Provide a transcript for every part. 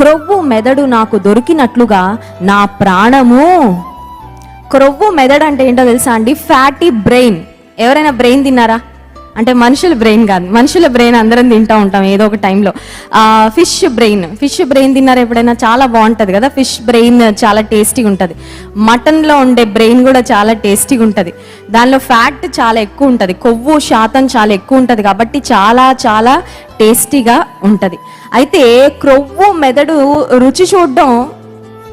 క్రొవ్వు మెదడు నాకు దొరికినట్లుగా నా ప్రాణము. క్రొవ్వు మెదడు అంటే ఏంటో తెలుసా అండి? ఫ్యాటీ బ్రెయిన్ ఎవరైనా బ్రెయిన్ తిన్నారా? అంటే మనుషుల బ్రెయిన్ కాదు. మనుషుల బ్రెయిన్ అందరం తింటూ ఉంటాం ఏదో ఒక టైంలో. Fish brain. ఫిష్ బ్రెయిన్ తిన్నారా ఎప్పుడైనా చాలా బాగుంటుంది కదా. ఫిష్ బ్రెయిన్ చాలా టేస్టీగా ఉంటుంది. మటన్లో ఉండే బ్రెయిన్ కూడా చాలా టేస్టీగా ఉంటుంది. దానిలో ఫ్యాట్ చాలా ఎక్కువ ఉంటుంది. కొవ్వు శాతం చాలా ఎక్కువ ఉంటుంది కాబట్టి చాలా చాలా టేస్టీగా ఉంటుంది. అయితే క్రొవ్వు మెదడు రుచి చూడడం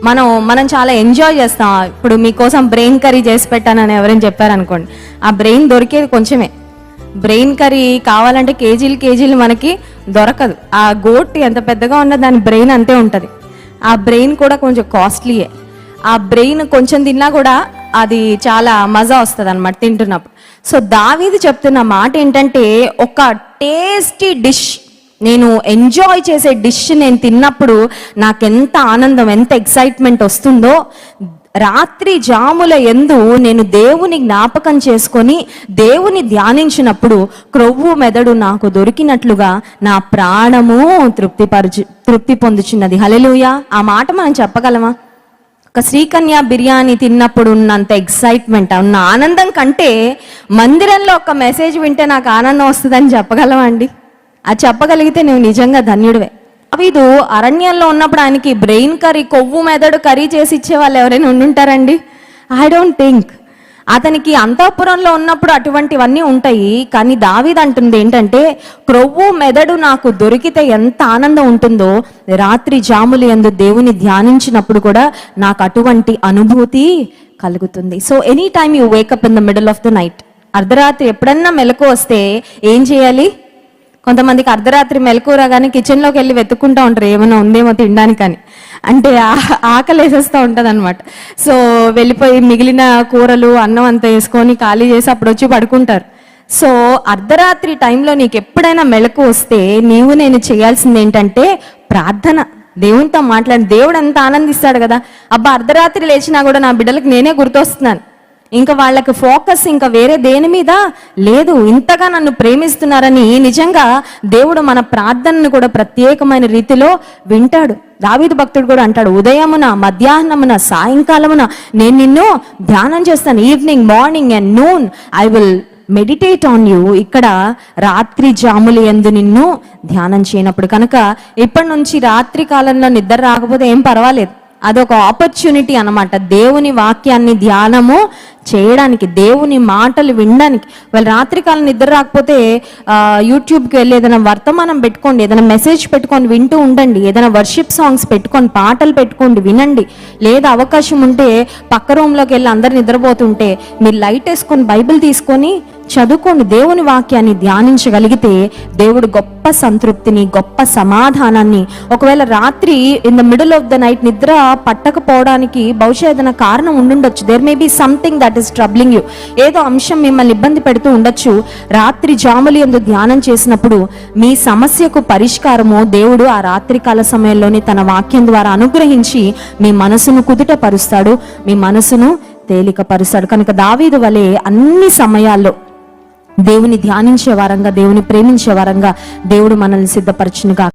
మనం మనం చాలా ఎంజాయ్ చేస్తాం. ఇప్పుడు మీకోసం బ్రెయిన్ కర్రీ చేసి పెట్టానని ఎవరైనా చెప్పారనుకోండి. ఆ బ్రెయిన్ దొరికేది కొంచెమే. బ్రెయిన్ కర్రీ కావాలంటే కేజీలు కేజీలు మనకి దొరకదు. ఆ గోట్ ఎంత పెద్దగా ఉన్న దాని బ్రెయిన్ అంతే ఉంటుంది. ఆ బ్రెయిన్ కూడా కొంచెం కాస్ట్లీయే. ఆ బ్రెయిన్ కొంచెం తిన్నా కూడా అది చాలా మజా వస్తుంది అనమాట తింటున్నప్పుడు. సో దావీది చెప్తున్న మాట ఏంటంటే ఒక టేస్టీ డిష్ నేను ఎంజాయ్ చేసే డిష్ నేను తిన్నప్పుడు నాకెంత ఆనందం ఎంత ఎక్సైట్మెంట్ వస్తుందో రాత్రి జాముల ఎందు నేను దేవుని జ్ఞాపకం చేసుకొని దేవుని ధ్యానించినప్పుడు క్రొవ్వు మెదడు నాకు దొరికినట్లుగా నా ప్రాణము తృప్తిపరచు తృప్తి పొందుచున్నది. హలెలుయా ఆ మాట మనం చెప్పగలమా? ఒక శ్రీకన్య బిర్యానీ తిన్నప్పుడు ఉన్నంత ఎక్సైట్మెంట్ ఉన్న ఆనందం కంటే మందిరంలో ఒక మెసేజ్ వింటే నాకు ఆనందం వస్తుందని చెప్పగలవా అండి? అది చెప్పగలిగితే నువ్వు నిజంగా ధన్యుడివే. అవిదు అరణ్యంలో ఉన్నప్పుడు ఆయనకి బ్రెయిన్ కర్రీ కొవ్వు మెదడు కర్రీ చేసి ఇచ్చే వాళ్ళు ఎవరైనా ఉండుంటారండి? ఐ డోంట్ థింక్ అతనికి అంతఃపురంలో ఉన్నప్పుడు అటువంటివన్నీ ఉంటాయి. కానీ దావీద్ అంటుంది ఏంటంటే క్రొవ్వు మెదడు నాకు దొరికితే ఎంత ఆనందం ఉంటుందో రాత్రి జాములు ఎందు దేవుని ధ్యానించినప్పుడు కూడా నాకు అటువంటి అనుభూతి కలుగుతుంది. So any time you wake up in the middle of the night అర్ధరాత్రి ఎప్పుడన్నా మెలకు వస్తే ఏం చేయాలి? కొంతమందికి అర్ధరాత్రి మెలకూర కానీ కిచెన్లోకి వెళ్ళి వెతుక్కుంటూ ఉంటారు. ఏమైనా ఉందేమో తినడానికని. అంటే ఆ- ఆకలి వేసేస్తూ ఉంటుంది అనమాట సో వెళ్ళిపోయి మిగిలిన కూరలు అన్నం అంతా వేసుకొని ఖాళీ చేసి అప్పుడు వచ్చి పడుకుంటారు. సో అర్ధరాత్రి టైంలో నీకు ఎప్పుడైనా మెలకు వస్తే నీవు నేను చేయాల్సింది ఏంటంటే ప్రార్థన. దేవునితో మాట్లాడి దేవుడు అంత ఆనందిస్తాడు కదా. అబ్బా అర్ధరాత్రి లేచినా కూడా నా బిడ్డలకు నేనే గుర్తొస్తున్నాను. ఇంకా వాళ్ళకి ఫోకస్ ఇంకా వేరే దేని మీద లేదు. ఇంతగా నన్ను ప్రేమిస్తున్నారని నిజంగా దేవుడు మన ప్రార్థనను కూడా ప్రత్యేకమైన రీతిలో వింటాడు. దావీదు భక్తుడు కూడా అంటాడు ఉదయమున మధ్యాహ్నమున సాయంకాలమున నేను నిన్ను ధ్యానం చేస్తాను. Evening morning and noon I will meditate on you ఇక్కడ రాత్రి జాములు ఎందు నిన్ను ధ్యానం చేయనప్పుడు కనుక ఇప్పటి నుంచి రాత్రి కాలంలో నిద్ర రాకపోతే ఏం పర్వాలేదు. అదొక ఆపర్చునిటీ అనమాట దేవుని వాక్యాన్ని ధ్యానము చేయడానికి దేవుని మాటలు వినడానికి. వాళ్ళు రాత్రికాలం నిద్ర రాకపోతే యూట్యూబ్కి వెళ్ళి ఏదైనా వర్తమానం పెట్టుకోండి ఏదైనా మెసేజ్ పెట్టుకొని వింటూ ఉండండి ఏదైనా వర్షిప్ సాంగ్స్ పెట్టుకొని పాటలు పెట్టుకోండి వినండి. లేదా అవకాశం ఉంటే పక్క రూమ్లోకి వెళ్ళి అందరు నిద్రపోతుంటే మీరు లైట్ వేసుకొని బైబిల్ తీసుకొని చదువుకోండి దేవుని వాక్యాన్ని ధ్యానించగలిగితే దేవుడు గొప్ప సంతృప్తిని గొప్ప సమాధానాన్ని ఒకవేళ రాత్రి in the middle of the night నిద్ర పట్టకపోవడానికి బహుశా ఏదైనా కారణం ఉండుండొచ్చు. There may be something that is troubling you ఏదో అంశం మిమ్మల్ని ఇబ్బంది పెడుతూ ఉండొచ్చు. రాత్రి జాములు ఎందు ధ్యానం చేసినప్పుడు మీ సమస్యకు పరిష్కారము దేవుడు ఆ రాత్రి కాల సమయంలోనే తన వాక్యం ద్వారా అనుగ్రహించి మీ మనసును కుదుట పరుస్తాడు మీ మనసును తేలికపరుస్తాడు. కనుక దావీదు వలె అన్ని సమయాల్లో దేవుని ధ్యానించే వారంగా దేవుని ప్రేమించే వారంగా దేవుడు మనల్ని సిద్ధపరచునుగా